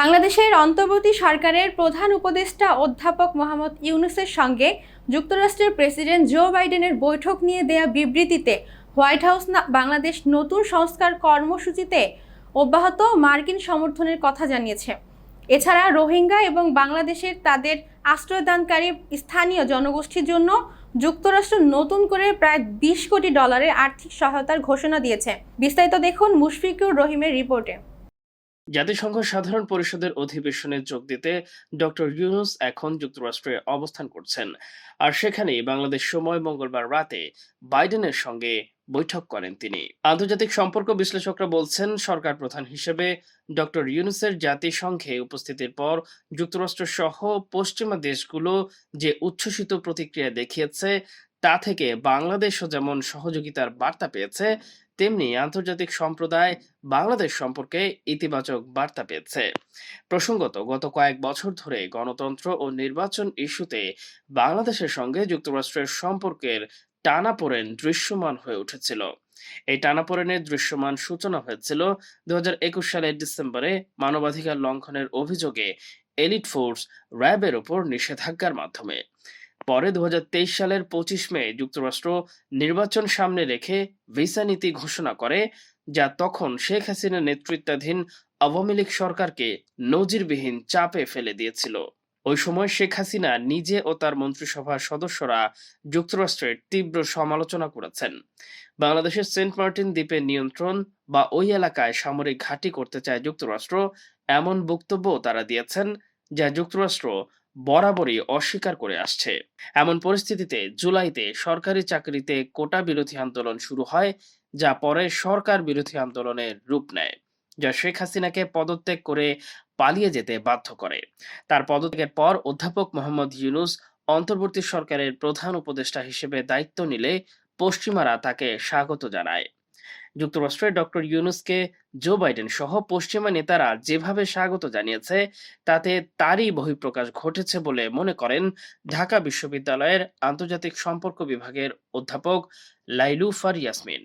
বাংলাদেশের অন্তর্বর্তী সরকারের প্রধান উপদেষ্টা অধ্যাপক মোহাম্মদ ইউনুসের সঙ্গে যুক্তরাষ্ট্রের প্রেসিডেন্ট জো বাইডেনের বৈঠক নিয়ে দেয়া বিবৃতিতে হোয়াইট হাউস বাংলাদেশ নতুন সংস্কার কর্মসূচিতে অব্যাহত মার্কিন সমর্থনের কথা জানিয়েছে। এছাড়া রোহিঙ্গা এবং বাংলাদেশের তাদের আশ্রয়দানকারী স্থানীয় জনগোষ্ঠীর জন্য যুক্তরাষ্ট্র নতুন করে প্রায় বিশ কোটি ডলারের আর্থিক সহায়তার ঘোষণা দিয়েছে। বিস্তারিত দেখুন মুশফিকুর রহিমের রিপোর্টে। জাতিসংঘ সাধারণ পরিষদের অধিবেশনে যোগ দিতে ডক্টর ইউনুস এখন যুক্তরাষ্ট্রে অবস্থান করছেন। আর সেখানেই বাংলাদেশ সময় মঙ্গলবার রাতে বাইডেনের সঙ্গে বৈঠক করেন তিনি। আন্তর্জাতিক সম্পর্ক বিশ্লেষকরা বলছেন, সরকার প্রধান হিসেবে ডক্টর ইউনুসের জাতিসংঘে উপস্থিতির পর যুক্তরাষ্ট্র সহ পশ্চিমা দেশগুলো যে উচ্ছ্বসিত প্রতিক্রিয়া দেখিয়েছে তা থেকে বাংলাদেশও যেমন সহযোগিতার বার্তা পেয়েছে, তেমনি আন্তর্জাতিক সম্প্রদায় বাংলাদেশ সম্পর্কে ইতিবাচক বার্তা পেয়েছে। প্রসঙ্গত, গত কয়েক বছর ধরে গণতন্ত্র ও নির্বাচন ইস্যুতে বাংলাদেশের সঙ্গে যুক্তরাষ্ট্রের সম্পর্কের টানাপোড়েন দৃশ্যমান হয়ে উঠেছিল। এই টানাপোড়েনের দৃশ্যমান সূচনা হয়েছিল দু হাজার একুশ সালের ডিসেম্বরে মানবাধিকার লঙ্ঘনের অভিযোগে এলিট ফোর্স র্যাবের ওপর নিষেধাজ্ঞার মাধ্যমে। পরে দু হাজার তেইশ সালের পঁচিশ মে যুক্তরাষ্ট্র নির্বাচন সামনে রেখে ভিসা নীতি ঘোষণা করে, যা তখন শেখ হাসিনা নেতৃত্বাধীন আওয়ামী লীগ সরকারকে নজিরবিহীন চাপে ফেলে দিয়েছিল। ওই সময় শেখ হাসিনা নিজে ও তার মন্ত্রিসভার সদস্যরা যুক্তরাষ্ট্রের তীব্র সমালোচনা করেছেন। বাংলাদেশের সেন্ট মার্টিন দ্বীপের নিয়ন্ত্রণ বা ওই এলাকায় সামরিক ঘাঁটি করতে চায় যুক্তরাষ্ট্র, এমন বক্তব্য তারা দিয়েছেন, যা যুক্তরাষ্ট্র বরাবরই অস্বীকার করে আসছে। এমন পরিস্থিতিতে জুলাইতে সরকারি চাকরিতে কোটা বিরোধী আন্দোলন শুরু হয়, যা পরে সরকার বিরোধী আন্দোলনের রূপ নেয়, যা শেখ হাসিনাকে পদত্যাগ করে পালিয়ে যেতে বাধ্য করে। তার পদত্যাগের পর অধ্যাপক মোহাম্মদ ইউনুস অন্তর্বর্তী সরকারের প্রধান উপদেষ্টা হিসেবে দায়িত্ব নিলে পশ্চিমারা তাকে স্বাগত জানায়। যুক্তরাষ্ট্রের ডক্টর ইউনুসকে জো বাইডেন সহ পশ্চিমা নেতারা যেভাবে স্বাগত জানিয়েছে, তাতে তারই বহিঃপ্রকাশ ঘটেছে বলে মনে করেন ঢাকা বিশ্ববিদ্যালয়ের আন্তর্জাতিক সম্পর্ক বিভাগের অধ্যাপক লাইলুফার ইয়াসমিন।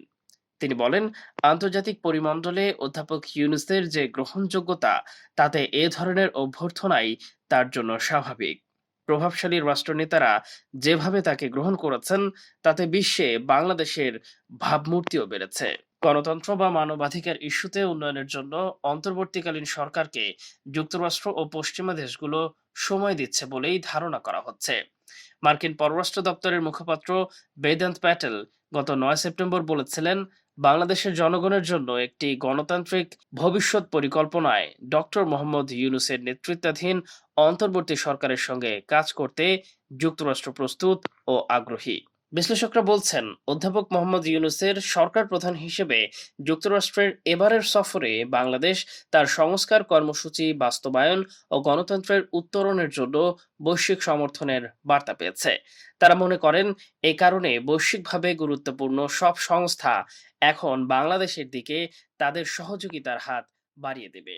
তিনি বলেন, আন্তর্জাতিক পরিমণ্ডলে অধ্যাপক ইউনুসের যে গ্রহণযোগ্যতা, তাতে এ ধরনের অভ্যর্থনাই তার জন্য স্বাভাবিক। প্রভাবশালী রাষ্ট্রনেতারা যেভাবে তাকে গ্রহণ করেছেন, তাতে বিশ্বে বাংলাদেশের ভাবমূর্তিও বেড়েছে। গণতন্ত্র বা মানবাধিকার ইস্যুতে উন্নয়নের জন্য অন্তর্বর্তীকালীন সরকারকে যুক্তরাষ্ট্র ও পশ্চিমা দেশগুলো সময় দিচ্ছে বলেই ধারণা করা হচ্ছে। মার্কিন পররাষ্ট্র দপ্তরের মুখপাত্র বেদান্ত প্যাটেল গত নয় সেপ্টেম্বর বলেছিলেন, বাংলাদেশের জনগণের জন্য একটি গণতান্ত্রিক ভবিষ্যৎ পরিকল্পনায় ডক্টর মোহাম্মদ ইউনুসের নেতৃত্বাধীন অন্তর্বর্তী সরকারের সঙ্গে কাজ করতে যুক্তরাষ্ট্র প্রস্তুত ও আগ্রহী। বিশ্লেষকরা বলছেন, অধ্যাপক মোহাম্মদ ইউনুসের সরকার প্রধান হিসেবে যুক্তরাষ্ট্রের এবারের সফরে বাংলাদেশ তার সংস্কার কর্মসূচি, বাস্তবায়ন ও গণতন্ত্রের উত্তরণের জন্য বৈশ্বিক সমর্থনের বার্তা পেয়েছে। তারা মনে করেন, এ কারণে বৈশ্বিকভাবে গুরুত্বপূর্ণ সব সংস্থা এখন বাংলাদেশের দিকে তাদের সহযোগিতার হাত বাড়িয়ে দেবে।